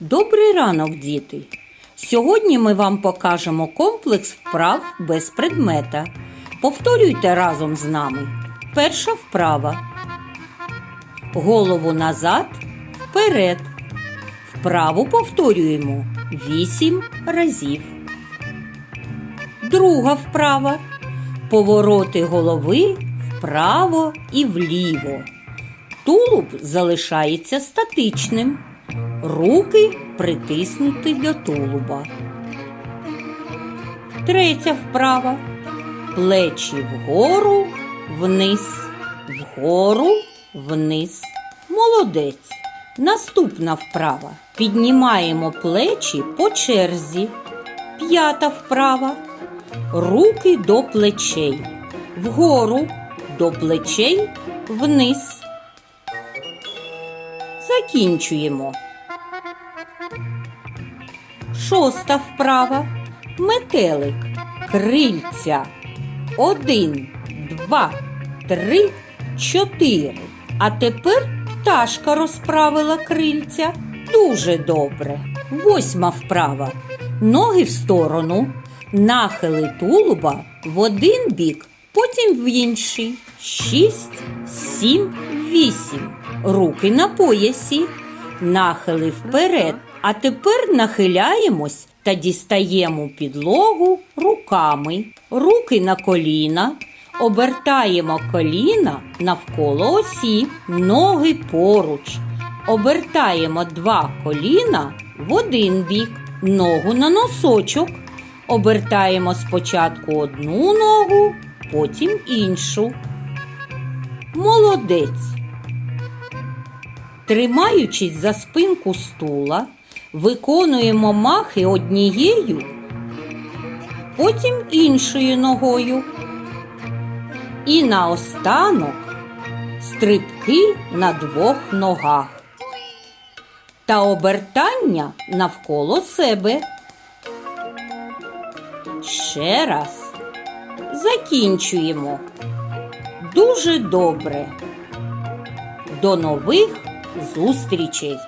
Добрий ранок, діти! Сьогодні ми вам покажемо комплекс вправ без предмета. Повторюйте разом з нами. Перша вправа. Голову назад, вперед. Вправу повторюємо 8 разів. Друга вправа. Повороти голови вправо і вліво. Тулуб залишається статичним. Руки притиснуті до тулуба. Третя вправа. Плечі вгору, вниз, вгору, вниз. Молодець. Наступна вправа. Піднімаємо плечі по черзі. П'ята вправа. Руки до плечей. Вгору, до плечей, вниз. Закінчуємо. Шоста вправа. Метелик. Крильця. Один, два, три, чотири. А тепер пташка розправила крильця. Дуже добре. Восьма вправа. Ноги в сторону. Нахили тулуба в один бік, потім в інший. Шість, сім, вісім. Руки на поясі. Нахили вперед. А тепер нахиляємось та дістаємо підлогу руками. Руки на коліна. Обертаємо коліна навколо осі, ноги поруч. Обертаємо два коліна в один бік, ногу на носочок. Обертаємо спочатку одну ногу, потім іншу. Молодець. Тримаючись за спинку стула, виконуємо махи однією, потім іншою ногою. І наостанок стрибки на двох ногах та обертання навколо себе. Ще раз закінчуємо. Дуже добре. До нових зустрічей!